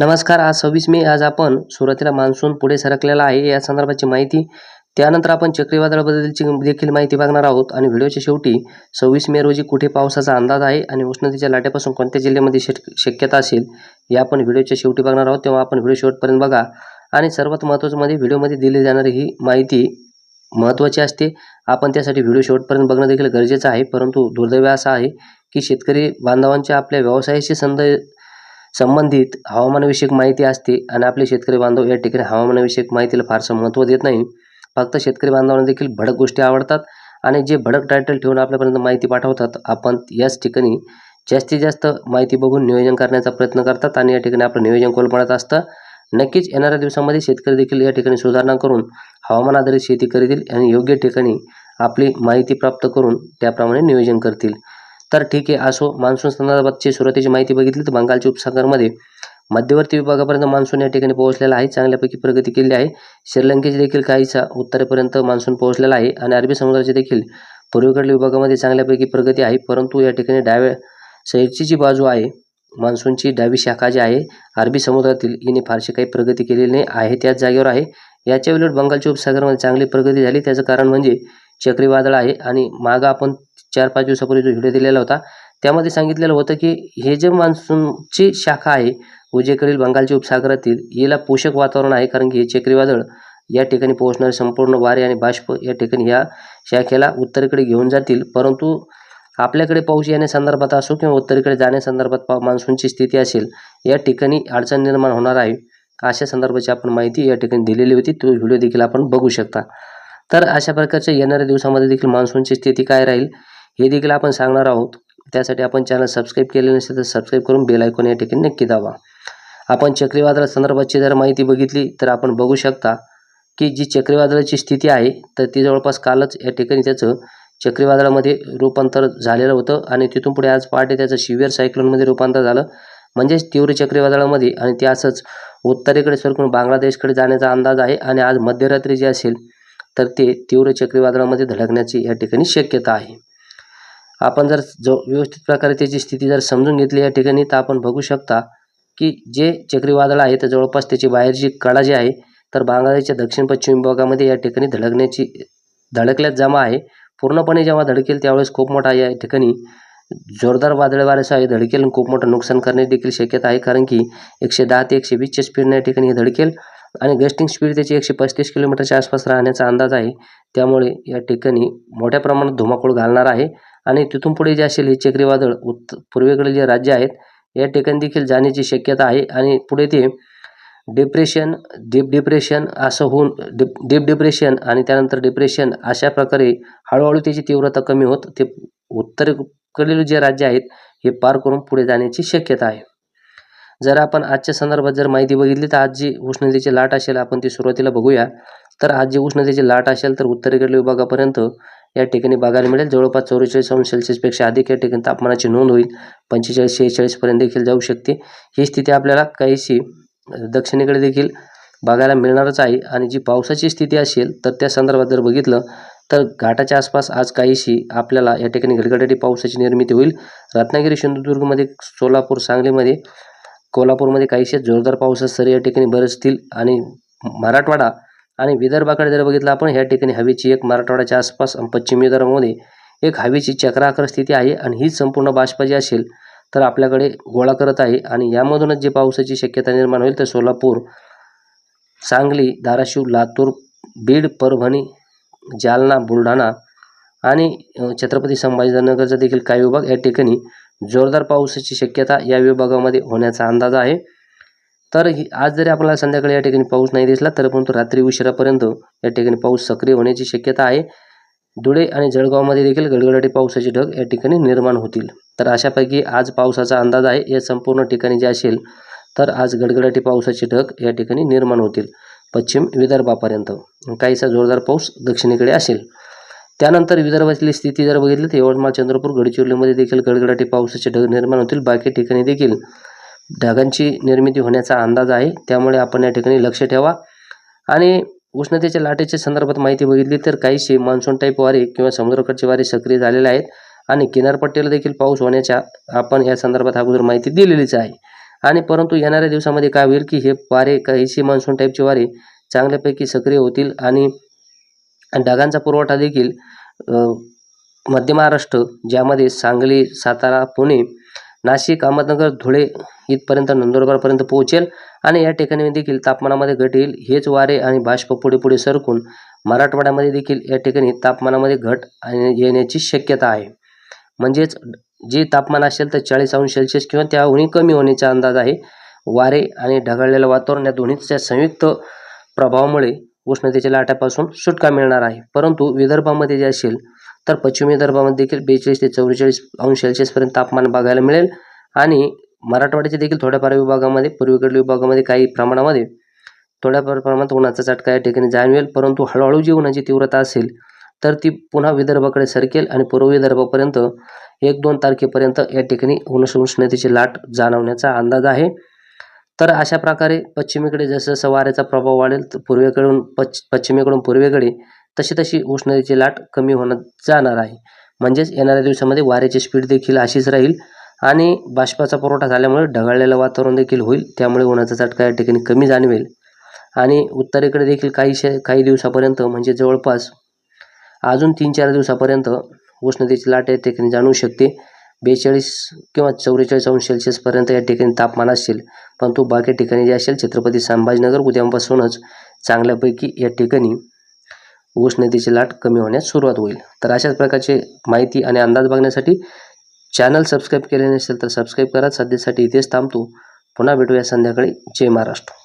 नमस्कार आज सव्वीस मे आज आपण सुरुवातीला मान्सून पुढे सरकलेला आहे. या संदर्भाची माहिती त्यानंतर आपण चक्रीवादळाबद्दलची देखील माहिती बघणार आहोत. आणि व्हिडिओच्या शेवटी सव्वीस मे रोजी कुठे पावसाचा अंदाज आहे आणि उष्णतेच्या लाटेपासून कोणत्या जिल्ह्यामध्ये शक शक्यता असेल हे आपण व्हिडिओच्या शेवटी बघणार आहोत. तेव्हा आपण व्हिडिओ शेवटपर्यंत बघा. आणि सर्वात महत्त्वाचं म्हणजे व्हिडिओमध्ये दिली जाणारी ही माहिती महत्त्वाची असते. आपण त्यासाठी व्हिडिओ शेवटपर्यंत बघणं देखील गरजेचं आहे. परंतु दुर्दैव असं आहे की शेतकरी बांधवांच्या आपल्या व्यवसायाशी संद संबंधित हवामानविषयक माहिती असते आणि आपले शेतकरी बांधव या ठिकाणी हवामानविषयक माहितीला फारसं महत्त्व देत नाही. फक्त शेतकरी बांधवांना देखील भडक गोष्टी आवडतात आणि जे भडक टायटल ठेवून आपल्यापर्यंत माहिती पाठवतात आपण याच ठिकाणी जास्तीत जास्त माहिती बघून नियोजन करण्याचा प्रयत्न करतात आणि या ठिकाणी आपलं नियोजन कोलमडत असतं. नक्कीच येणाऱ्या दिवसामध्ये शेतकरी देखील या ठिकाणी सुधारणा करून हवामान आधारित शेती करतील आणि योग्य ठिकाणी आपली माहिती प्राप्त करून त्याप्रमाणे नियोजन करतील. तर ठीक आहे असो. मान्सून संदर्भातची सुरुवातीची माहिती बघितली तर बंगालच्या उपसागरमध्ये मध्यवर्ती विभागापर्यंत मान्सून या ठिकाणी पोहोचलेला आहे. चांगल्यापैकी प्रगती केली आहे. श्रीलंकेची देखील काहीसा उत्तरेपर्यंत मान्सून पोहोचलेला आहे आणि अरबी समुद्राची देखील पूर्वेकडल्या विभागामध्ये चांगल्यापैकी प्रगती आहे. परंतु या ठिकाणी डाव्या साईडची जी बाजू आहे मान्सूनची डावी शाखा जी आहे अरबी समुद्रातील हिने फारशी काही प्रगती केलेली नाही आहे त्याच जागेवर आहे. याच्या उलट बंगालच्या उपसागरामध्ये चांगली प्रगती झाली. त्याचं कारण म्हणजे चक्रीवादळ आहे आणि मागं आपण चार पाच दिवसापूर्वी जो व्हिडिओ दिलेला होता त्यामध्ये सांगितलेलं होतं की हे जे मान्सूनची शाखा आहे उजेकडील बंगालच्या उपसागरातील याला पोषक वातावरण आहे कारण की हे चक्रीवादळ या ठिकाणी पोहोचणारे संपूर्ण वारे आणि बाष्प या ठिकाणी या शाखेला उत्तरेकडे घेऊन जातील. परंतु आपल्याकडे पाऊस येण्यासंदर्भात असो किंवा उत्तरेकडे जाण्यासंदर्भात पा मान्सूनची स्थिती असेल या ठिकाणी अडचण निर्माण होणार आहे अशा संदर्भाची आपण माहिती या ठिकाणी दिलेली होती. तो व्हिडिओ देखील आपण बघू शकता. तर अशा प्रकारच्या येणाऱ्या दिवसामध्ये देखील मान्सूनची स्थिती काय राहील? हे देखील आपण सांगणार आहोत. त्यासाठी आपण चॅनल सबस्क्राईब केले नसेल तर सबस्क्राईब करून बेल आयकॉन या ठिकाणी नक्की दाबा. आपण चक्रीवादळा संदर्भाची जर माहिती बघितली तर आपण बघू शकता की जी चक्रीवादळाची स्थिती आहे तर ती जवळपास कालच या ठिकाणी त्याचं चक्रीवादळामध्ये रूपांतर झालेलं होतं आणि तिथून पुढे आज पहाटे त्याचं शिवियर सायक्लोनमध्ये रूपांतर झालं. म्हणजेच तीव्र चक्रीवादळामध्ये आणि ते असंच उत्तरेकडे सरकून बांगलादेशकडे जाण्याचा अंदाज आहे आणि आज मध्यरात्री जे असेल तर ते तीव्र चक्रीवादळामध्ये धडकण्याची या ठिकाणी शक्यता आहे. आपण जर जो व्यवस्थित प्रकारे त्याची स्थिती जर समजून घेतली या ठिकाणी तर आपण बघू शकता की जे चक्रीवादळ आहे तर जवळपास त्याची बाहेरची कडा जी आहे तर बांगलादेशच्या दक्षिण पश्चिम भागामध्ये या ठिकाणी धडकण्याची धडकल्यात जमा आहे. पूर्णपणे जेव्हा धडकेल त्यावेळेस खूप मोठा या ठिकाणी जोरदार वादळ वाऱ्यासह हे धडकेल खूप मोठं नुकसान करण्याची देखील शक्यता आहे कारण की एकशे दहा ते एकशे वीसच्या स्पीडने या ठिकाणी हे धडकेल आणि गस्टिंग स्पीड त्याची एकशे पस्तीस किलोमीटरच्या आसपास राहण्याचा अंदाज आहे. त्यामुळे या ठिकाणी मोठ्या प्रमाणात धुमाकूळ घालणार आहे. आणि तिथून पुढे जे असेल हे चक्रीवादळ उत्त पूर्वेकडील जे राज्य आहेत या ठिकाणी देखील जाण्याची शक्यता आहे आणि पुढे ते डिप्रेशन डीप डिप्रेशन असं होऊन डिप डीप डिप्रेशन आणि त्यानंतर डिप्रेशन अशा प्रकारे हळूहळू त्याची तीव्रता कमी होत ते उत्तरेकडील जे राज्य आहेत हे पार करून पुढे जाण्याची शक्यता आहे. जर आपण आजच्या संदर्भात जर माहिती बघितली तर आज जी उष्णतेची लाट असेल आपण ती सुरुवातीला बघूया. तर आज जी उष्णतेची लाट असेल तर उत्तरेकडील विभागापर्यंत या ठिकाणी बघायला मिळेल. जवळपास चौवेचाळीस अंश सेल्सिअसपेक्षा अधिक या ठिकाणी तापमानाची नोंद होईल. पंचेचाळीस शेहेचाळीसपर्यंत देखील जाऊ शकते. ही स्थिती आपल्याला काहीशी दक्षिणेकडे देखील बघायला मिळणारच आहे. आणि जी पावसाची स्थिती असेल तर त्या संदर्भात जर बघितलं तर घाटाच्या आसपास आज काहीशी आपल्याला या ठिकाणी गडगडाटी पावसाची निर्मिती होईल. रत्नागिरी सिंधुदुर्गमध्ये सोलापूर सांगलीमध्ये कोल्हापूरमध्ये काहीशे जोरदार पावसात सरी या ठिकाणी बरसतील. आणि मराठवाडा आणि विदर्भाकडे जर बघितलं आपण ह्या ठिकाणी हवेची एक मराठवाड्याच्या आसपास आणि पश्चिम विदर्भामध्ये एक हवेची चक्राकार स्थिती आहे आणि हीच संपूर्ण बाष्प जी असेल तर आपल्याकडे गोळा करत आहे. आणि यामधूनच जे पावसाची शक्यता निर्माण होईल तर सोलापूर सांगली धाराशिव लातूर बीड परभणी जालना बुलढाणा आणि छत्रपती संभाजीनगरचा देखील काही विभाग या ठिकाणी जोरदार पावसाची शक्यता या विभागामध्ये होण्याचा अंदाज आहे. तर ही आज जरी आपल्याला संध्याकाळी या ठिकाणी पाऊस नाही दिसला तर परंतु रात्री उशिरापर्यंत या ठिकाणी पाऊस सक्रिय होण्याची शक्यता आहे. धुळे आणि जळगावमध्ये देखील गडगडाटी पावसाचे ढग या ठिकाणी निर्माण होतील. तर अशापैकी आज पावसाचा अंदाज आहे या संपूर्ण ठिकाणी जे असेल तर आज गडगडाटी पावसाचे ढग या ठिकाणी निर्माण होतील पश्चिम विदर्भापर्यंत. काहीसा जोरदार पाऊस दक्षिणेकडे असेल. त्यानंतर विदर्भातली स्थिती जर बघितली तर यवतमाळ चंद्रपूर गडचिरोलीमध्ये देखील गडगडाटी पावसाचे ढग निर्माण होतील. बाकी ठिकाणी देखील ढगांची निर्मिती होण्याचा अंदाज आहे. त्यामुळे आपण या ठिकाणी लक्ष ठेवा. आणि उष्णतेच्या लाटेच्या संदर्भात माहिती बघितली तर काहीशी मान्सून टाईप वारे किंवा समुद्रकडचे वारे सक्रिय झालेले आहेत. आणि किनारपट्टीला देखील पाऊस होण्याच्या आपण या संदर्भात अगोदर माहिती दिलेलीच आहे. आणि परंतु येणाऱ्या दिवसामध्ये काय होईल की हे वारे काहीशी मान्सून टाईपचे वारे चांगल्यापैकी सक्रिय होतील आणि ढगांचा पुरवठा देखील मध्य महाराष्ट्र ज्यामध्ये सांगली सातारा पुणे नाशिक अहमदनगर धुळे इथपर्यंत नंदुरबारपर्यंत पोहोचेल आणि या ठिकाणी देखील तापमानामध्ये घट येईल. हेच वारे आणि बाष्प पुढे पुढे सरकून मराठवाड्यामध्ये देखील या ठिकाणी तापमानामध्ये घट आणि येण्याची शक्यता आहे. म्हणजेच जे तापमान असेल तर चाळीस अंश सेल्सिअस किंवा त्याहूनही कमी होण्याचा अंदाज आहे. वारे आणि ढगाळलेलं वातावरण या दोन्हीच्या संयुक्त प्रभावामुळे उष्णतेच्या लाटापासून सुटका मिळणार आहे. परंतु विदर्भामध्ये जे असेल तर पश्चिम विदर्भामध्ये देखील बेचाळीस ते चौवेचाळीस अंश सेल्सिअसपर्यंत तापमान बघायला मिळेल आणि मराठवाड्याच्या देखील थोड्याफार विभागामध्ये पूर्वेकडील विभागामध्ये काही प्रमाणामध्ये थोड्याफार प्रमाणात उन्हाचा चटका या ठिकाणी जाणवेल. परंतु हळूहळू जी उन्हाची तीव्रता असेल तर ती पुन्हा विदर्भाकडे सरकेल आणि पूर्व विदर्भापर्यंत एक दोन तारखेपर्यंत या ठिकाणी उष्ण उष्णतेची लाट जाणवण्याचा अंदाज आहे. तर अशा प्रकारे पश्चिमेकडे जसं जसं वाऱ्याचा प्रभाव वाढेल तर पूर्वेकडून पश्च पश्चिमेकडून पूर्वेकडे तशी तशी उष्णतेची लाट कमी होणं जाणार आहे. म्हणजेच येणाऱ्या दिवसामध्ये वाऱ्याची स्पीड देखील अशीच राहील. आणि बाष्पाचा पुरवठा झाल्यामुळे ढगाळलेलं वातावरण देखील होईल. त्यामुळे उन्हाचा चटका या ठिकाणी कमी जाणवेल. आणि उत्तरेकडे देखील काही शे काही दिवसापर्यंत म्हणजे जवळपास अजून तीन चार दिवसापर्यंत उष्णतेची लाट या ठिकाणी जाणवू शकते. बेचाळीस किंवा चौवेचाळीस अंश सेल्सिअसपर्यंत या ठिकाणी तापमान असेल. परंतु बाकी ठिकाणी जे असेल छत्रपती संभाजीनगर उद्यापासूनच चांगल्यापैकी या ठिकाणी उष्णतेची लाट कमी होण्यास सुरुवात होईल. तर अशाच प्रकारचे माहिती आणि अंदाज बघण्यासाठी चॅनल सबस्क्राईब केले नसेल तर सबस्क्राईब करा. सध्यासाठी इथेच थांबतो. पुन्हा भेटूया संध्याकाळी. जय महाराष्ट्र.